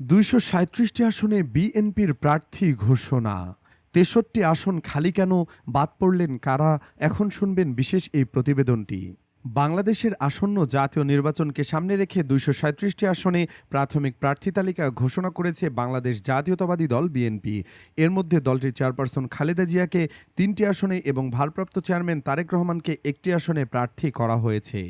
দুইশো সাঁত্রিশটি আসনে বিএনপির প্রার্থী ঘোষণা। তেষট্টি আসন খালি কেন বাদ পড়লেন কারা? এখন শুনবেন বিশেষ এই প্রতিবেদনটি। বাংলাদেশের আসন্ন জাতীয় নির্বাচনকে সামনে রেখে দুইশো সাঁত্রিশটি আসনে প্রাথমিক প্রার্থী তালিকা ঘোষণা করেছে বাংলাদেশ জাতীয়তাবাদী দল বিএনপি। এর মধ্যে দলটির চেয়ারপারসন খালেদা জিয়াকে তিনটি আসনে এবং ভারপ্রাপ্ত চেয়ারম্যান তারেক রহমানকে একটি আসনে প্রার্থী করা হয়েছে।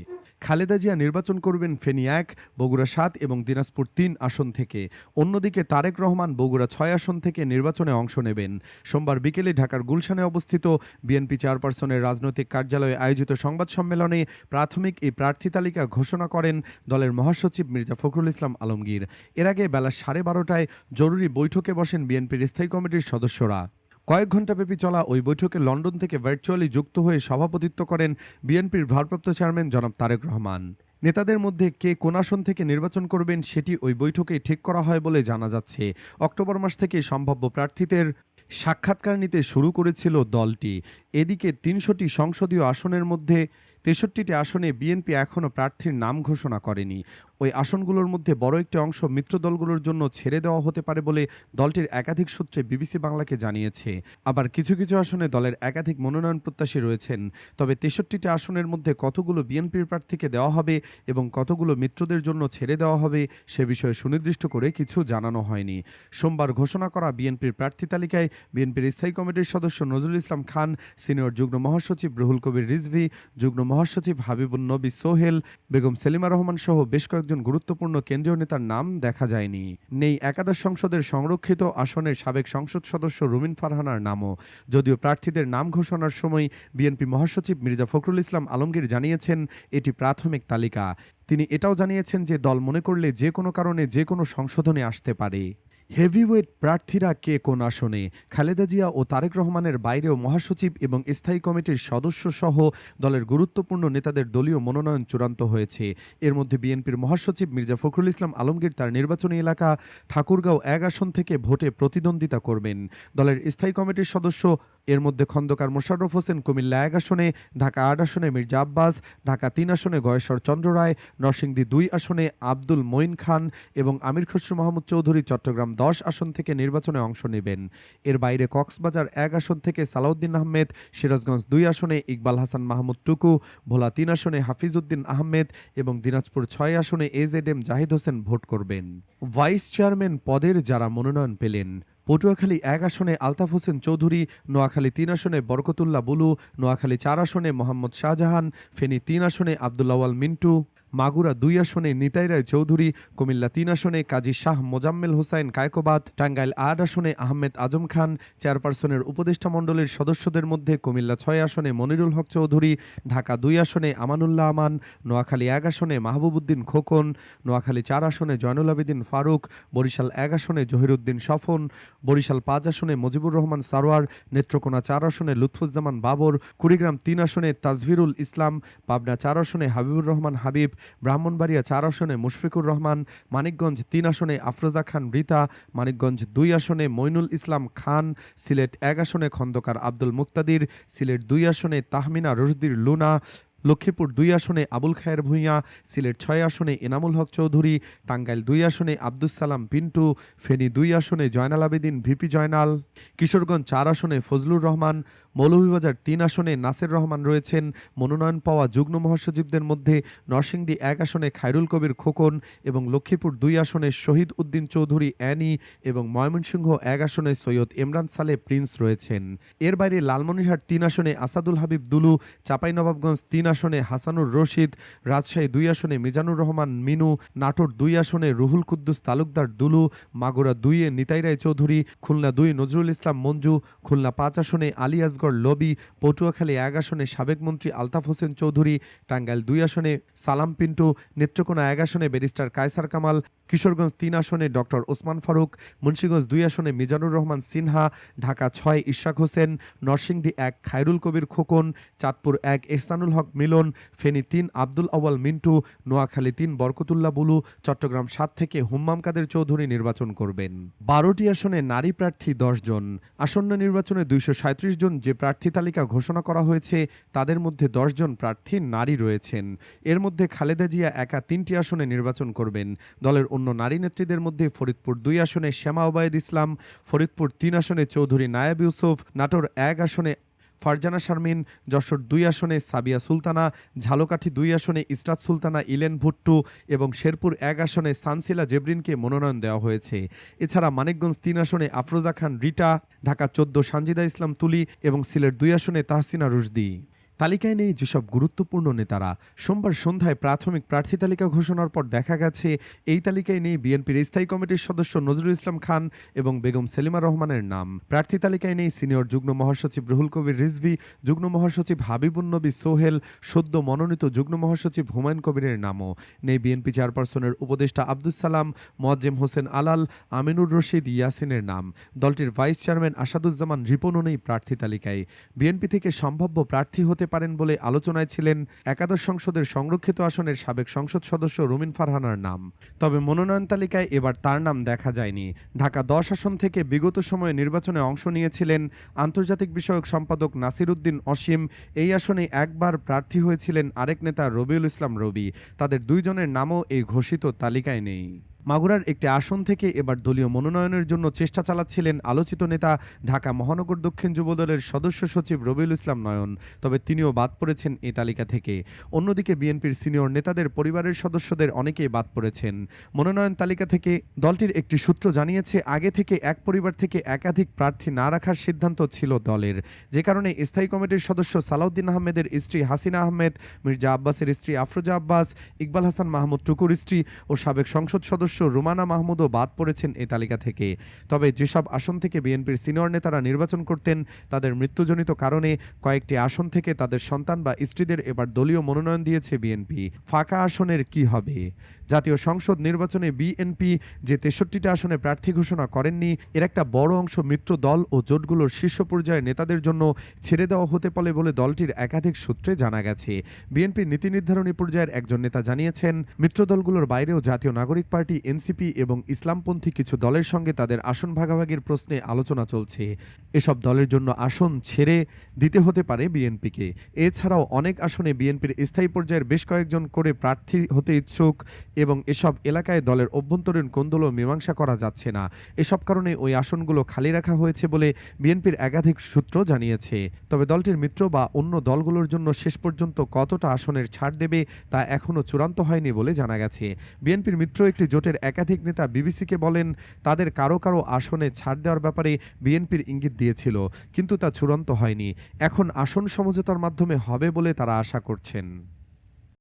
খালেদা জিয়া নির্বাচন করবেন ফেনী এক, বগুড়া সাত এবং দিনাজপুর তিন আসন থেকে। অন্যদিকে তারেক রহমান বগুড়া ছয় আসন থেকে নির্বাচনে অংশ নেবেন। সোমবার বিকেলে ঢাকার গুলশানে অবস্থিত বিএনপি চেয়ারপারসনের রাজনৈতিক কার্যালয়ে আয়োজিত সংবাদ সম্মেলনে প্রাথমিক এই প্রার্থী তালিকা ঘোষণা করেন দলের মহাসচিব মির্জা ফখরুল ইসলাম আলমগীর। এর আগে বেলা সাড়ে বারোটায় জরুরি বৈঠকে বসেন বিএনপির স্থায়ী কমিটির সদস্যরা। কয়েক ঘণ্টাব্যাপী চলা ওই বৈঠকে লন্ডন থেকে ভার্চুয়ালি যুক্ত হয়ে সভাপতিত্ব করেন বিএনপির ভারপ্রাপ্ত চেয়ারম্যান জনাব তারেক রহমান। নেতাদের মধ্যে কে কোন আসন থেকে নির্বাচন করবেন সেটি ওই বৈঠকে ঠিক করা হয় বলে জানা যাচ্ছে। অক্টোবর মাস থেকে সম্ভাব্য প্রার্থীদের সাক্ষাৎকার নিতে শুরু করেছিল দলটি। এদিকে তিনশোটি সংসদীয় আসনের মধ্যে তেষট্টিটি আসনে বিএনপি এখনও প্রার্থীর নাম ঘোষণা করেনি। ওই আসনগুলোর মধ্যে বড় একটি অংশ মিত্র দলগুলোর জন্য ছেড়ে দেওয়া হতে পারে বলে দলটির একাধিক সূত্রে বিবিসি বাংলাকে জানিয়েছে। আবার কিছু কিছু আসনে দলের একাধিক মনোনয়ন প্রত্যাশী রয়েছেন। তবে তেষট্টিটি আসনের মধ্যে কতগুলো বিএনপির প্রার্থীকে দেওয়া হবে এবং কতগুলো মিত্রদের জন্য ছেড়ে দেওয়া হবে সে বিষয়ে সুনির্দিষ্ট করে কিছু জানানো হয়নি। সোমবার ঘোষণা করা বিএনপির প্রার্থী তালিকায় বিএনপির স্থায়ী কমিটির সদস্য নজরুল ইসলাম খান, সিনিয়র যুগ্ম মহাসচিব রুহুল কবির রিজভি, যুগ্ম মহাসচিব হাবিবুন নবী সোহেল, বেগম সেলিমা রহমান সহ বেশ কয়েকজন গুরুত্বপূর্ণ কেন্দ্রীয় নেতার নাম দেখা যায়নি। নেই একাদশ সংসদের সংরক্ষিত আসনের সাবেক সংসদ সদস্য রুমিন ফারহানার নামও। যদিও প্রার্থীদের নাম ঘোষণার সময় বিএনপি মহাসচিব মির্জা ফখরুল ইসলাম আলমগীর জানিয়েছেন, এটি প্রাথমিক তালিকা। তিনি এটাও জানিয়েছেন যে দল মনে করলে যে কোনো কারণে যে কোনো সংশোধনে আসতে পারে। হেভিওয়েট প্রার্থীরা কে কোন আসনে? খালেদা জিয়া ও তারেক রহমানের বাইরেও মহাসচিব এবং স্থায়ী কমিটির সদস্য সহ দলের গুরুত্বপূর্ণ নেতাদের দলীয় মনোনয়ন চূড়ান্ত হয়েছে। এর মধ্যে বিএনপির মহাসচিব মির্জা ফখরুল ইসলাম আলমগীর তার নির্বাচনী এলাকা ঠাকুরগাঁও এক আসন থেকে ভোটে প্রতিদ্বন্দ্বিতা করবেন। দলের স্থায়ী কমিটির সদস্য এর মধ্যে খন্দকার মোশাররফ হোসেন কুমিল্লা এক আসনে, ঢাকা আট আসনে মির্জা আব্বাস, ঢাকা তিন আসনে গয়েশ্বর চন্দ্র রায়, নরসিংদী দুই আসনে আব্দুল মঈন খান এবং আমির খসরু মাহমুদ চৌধুরী চট্টগ্রাম দশ আসন থেকে নির্বাচনে অংশ নেবেন। এর বাইরে কক্সবাজার এক আসন থেকে সালাউদ্দিন আহমেদ, সিরাজগঞ্জ দুই আসনে ইকবাল হাসান মাহমুদ টুকু, ভোলা তিন আসনে হাফিজউদ্দিন আহমেদ এবং দিনাজপুর ছয় আসনে A Z M Zahid Hossain vote করবেন। ভাইস চেয়ারম্যান পদের যারা মনোনয়ন পেলেন, পটুয়াখালী এক আসনে আলতাফ হোসেন চৌধুরী, নোয়াখালী তিন আসনে বরকতুল্লাহ বুলু, নোয়াখালী চার আসনে মোহাম্মদ শাহজাহান, ফেনী তিন আসনে আবদুল্লাওয়াল মিন্টু মাগুরা দুই আসনে নিতাই রায় চৌধুরী, কুমিল্লা তিন আসনে কাজী শাহ মোজাম্মেল হোসাইন কায়কোবাদ, টাঙ্গাইল আট আসনে আহমেদ আজম খান, চেয়ারপারসনের উপদেষ্টা মণ্ডলীর সদস্যদের মধ্যে কুমিল্লা ছয় আসনে মনিরুল হক চৌধুরী, ঢাকা দুই আসনে আমানুল্লাহ আমান, নোয়াখালী এক আসনে মাহবুবুদ্দিন খোকন, নোয়াখালী চার আসনে জয়নুল আবেদিন ফারুক, বরিশাল এক আসনে জহিরুদ্দিন সফন, বরিশাল পাঁচ আসনে মুজিবুর রহমান সারোয়ার, নেত্রকোনা চার আসনে লুৎফুজ্জামান বাবর, কুড়িগ্রাম তিন আসনে তাজভিরুল ইসলাম, পাবনা চার আসনে হাবিবুর রহমান হাবিব ব্রাহ্মণবাড়িয়া চার আসনে মুশফিকুর রহমান, মানিকগঞ্জ তিন আসনে আফরোজা খান রিতা, মানিকগঞ্জ দুই আসনে মইনুল ইসলাম খান, সিলেট এক আসনে খন্দকার আব্দুল মুক্তাদির, সিলেট দুই আসনে তাহমিনা রশদির লুনা, লক্ষ্মীপুর দুই আসনে আবুল খায়ের ভূঁইয়া, সিলেট ছয় আসনে এনামুল হক চৌধুরী, টাঙ্গাইল দুই আসনে আব্দুস সালাম পিন্টু, ফেনী দুই আসনে জয়নাল আবেদিন ভিপি জয়নাল, কিশোরগঞ্জ চার আসনে ফজলুর রহমান মৌলভীবাজার তিন আসনে নাসির রহমান রয়েছেন। মনোনয়ন পাওয়া যুগ্ম মহাসচিবদের মধ্যে নরসিংদী এক আসনে খায়রুল কবির খোকন এবং লক্ষ্মীপুর দুই আসনে শহীদ উদ্দিন চৌধুরী অ্যানি এবং ময়মনসিংহ এক আসনে সৈয়দ ইমরান সালে প্রিন্স রয়েছেন। এর বাইরে লালমনিরহাট তিন আসনে আসাদুল হাবিব দুলু, চাঁপাইনবাবগঞ্জ তিন আসনে হাসানুর রশিদ, রাজশাহী দুই আসনে মিজানুর রহমান মিনু, নাটোর দুই আসনে রুহুল কুদ্দুস তালুকদার দুলু, মাগুরা দুইয়ে নিতাই রায় চৌধুরী, খুলনা দুই নজরুল ইসলাম মঞ্জু, খুলনা পাঁচ আসনে আলী আসগর লবি, পটুয়াখালী এক আসনে সাবেক মন্ত্রী আলতাফ হোসেন চৌধুরী, টাঙ্গাইল দুই আসনে সালাম পিন্টু, নেত্রকোনা এক আসনে ব্যারিস্টার কায়সার কামাল, কিশোরগঞ্জ তিন আসনে ডক্টর ওসমান ফারুক, মুন্সীগঞ্জ দুই আসনে মিজানুর রহমান সিনহা, ঢাকা ছয় ইশাক হোসেন, নরসিংদী এক খায়রুল কবির খোকন, চাঁদপুর এক এহসানুল হক মিলন, ফেনী তিন আব্দুল আওয়াল মিন্টু, নোয়াখালী তিন বরকতুল্লাহ বুলু, চট্টগ্রাম সাত থেকে হুম্মাম কাদের চৌধুরী নির্বাচন করবেন। বারোটি আসনে নারী প্রার্থী দশ জন, আসন্ন নির্বাচনে দুইশো সাঁইত্রিশ জন যে প্রার্থী তালিকা ঘোষণা করা হয়েছে, তাদের মধ্যে দশজন প্রার্থী নারী রয়েছেন। এর মধ্যে খালেদা জিয়া একা তিনটি আসনে নির্বাচন করবেন। দলের অন্য নারী নেত্রীদের মধ্যে ফরিদপুর দুই আসনে শ্যামা ওবায়দ ইসলাম, ফরিদপুর তিন আসনে চৌধুরী নায়াব ইউসুফ, নাটোর এক আসনে ফারজানা শারমিন, যশোর দুই আসনে সাবিয়া সুলতানা, ঝালকাঠি দুই আসনে ইসরাত সুলতানা, ইলেন ভুট্টু এবং শেরপুর এক আসনে সানসিলা জেবরিনকে মনোনয়ন দেওয়া হয়েছে। এছাড়া মানিকগঞ্জ তিন আসনে আফরোজা খান, রিটা, ঢাকা চোদ্দ সানজিদা ইসলাম তুলি এবং সিলেট দুই আসনে তাহসিনা রুশদি। তালিকায় নেই যেসব গুরুত্বপূর্ণ নেতারা সোমবার সন্ধ্যায় প্রাথমিক প্রার্থী তালিকা ঘোষণার পর দেখা গেছে, এই তালিকায় নেই বিএনপির স্থায়ী কমিটির সদস্য নজরুল ইসলাম খান এবং বেগম সেলিমা রহমানের নাম। প্রার্থী তালিকায় নেই সিনিয়র যুগ্ম মহাসচিব রুহুল কবির রিজভি, যুগ্ম মহাসচিব হাবিবুন নবী সোহেল, সদ্য মনোনীত যুগ্ম মহাসচিব হুমায়ুন কবিরের নামও। নেই বিএনপি চেয়ারপারসনের উপদেষ্টা আব্দুস সালাম, মোয়াজ্জেম হোসেন আলাল, আমিনুর রশিদ ইয়াসিনের নাম। দলটির ভাইস চেয়ারম্যান আসাদুজ্জামান রিপনও নেই প্রার্থী তালিকায়। বিএনপি থেকে সম্ভাব্য প্রার্থী হতে পারেন বলে আলোচনায় ছিলেন একাদশ সংসদের সংরক্ষিত আসনের সাবেক সংসদ সদস্য রুমিন ফারহানার নাম। তবে মনোনয়ন তালিকায় এবার তার নাম দেখা যায়নি। ঢাকা দশ আসন থেকে বিগত সময়ে নির্বাচনে অংশ নিয়েছিলেন আন্তর্জাতিক বিষয়ক সম্পাদক নাসির উদ্দিন অসীম। এই আসনে একবার প্রার্থী হয়েছিলেন আরেক নেতা রবিউল ইসলাম রবি। তাদের দুইজনের নামও এই ঘোষিত তালিকায় নেই। মাগুরার একটি আসন থেকে এবার দলীয় মনোনয়নের জন্য চেষ্টা চালাচ্ছিলেন আলোচিত নেতা ঢাকা মহানগর দক্ষিণ যুবদলের সদস্য সচিব রবিউল ইসলাম নয়ন, তবে তিনিও বাদ পড়েছেন এই তালিকা থেকে। অন্যদিকে বিএনপির সিনিয়র নেতাদের পরিবারের সদস্যদের অনেকেই বাদ পড়েছেন। মনোনয়ন তালিকা থেকে দলটির একটি সূত্র জানিয়েছে, আগে থেকে এক পরিবার থেকে একাধিক প্রার্থী না রাখার সিদ্ধান্ত ছিল দলের। যে কারণে স্থায়ী কমিটির সদস্য সালাউদ্দিন আহমেদের স্ত্রী হাসিনা আহমেদ, মির্জা আব্বাসের স্ত্রী আফরোজা আব্বাস, ইকবাল হাসান মাহমুদ টুকুর স্ত্রী ও সাবেক সংসদ সদস্য রুমানা মাহমুদও বাদ পড়েছেন এই তালিকা থেকে। তবে যেসব আসন থেকে বিএনপির সিনিয়র নেতারা নির্বাচন করতেন, তাদের মৃত্যুজনিত কারণে কয়েকটি আসন থেকে তাদের সন্তান বা স্ত্রীদের এবার দলীয় মনোনয়ন দিয়েছে বিএনপি। ফাঁকা আসনের কি হবে? জাতীয় সংসদ নির্বাচনে বিএনপি যে তেষট্টিটা আসনে প্রার্থী ঘোষণা করেননি, এর একটা বড় অংশ মিত্র দল ও জোটগুলোর শীর্ষ পর্যায়ে নেতাদের জন্য ছেড়ে দেওয়া হতে পারে বলে দলটির একাধিক সূত্রে জানা গেছে। বিএনপির নীতি নির্ধারণী পর্যায়ের একজন নেতা জানিয়েছেন, মিত্র দলগুলোর বাইরেও জাতীয় নাগরিক পার্টি এনসিপি এবং ইসলামপন্থী কিছু দলের সঙ্গে তাদের আসন ভাগাভাগির প্রশ্নে আলোচনা চলছে। এসব দলের জন্য আসন ছেড়ে দিতে হতে পারে বিএনপিকে। এছাড়াও অনেক আসনে বিএনপির স্থায়ী পর্যায়ের বেশ কয়েকজন করে প্রার্থী হতে ইচ্ছুক এবং এসব এলাকায় দলের অভ্যন্তরীণ কোন্দলও মীমাংসা করা যাচ্ছে না। এসব কারণে ওই আসনগুলো খালি রাখা হয়েছে বলে বিএনপির একাধিক সূত্র জানিয়েছে। তবে দলটির মিত্র বা অন্য দলগুলোর জন্য শেষ পর্যন্ত কতটা আসনের ছাড় দেবে তা এখনও চূড়ান্ত হয়নি বলে জানা গেছে। বিএনপির মিত্র একটি জোটের একাধিক নেতা বিবিসিকে বলেন, তাদের কারও কারও আসনে ছাড় দেওয়ার ব্যাপারে বিএনপির ইঙ্গিত দিয়েছিল, কিন্তু তা চূড়ান্ত হয়নি। এখন আসন সমঝোতার মাধ্যমে হবে বলে তারা আশা করছেন।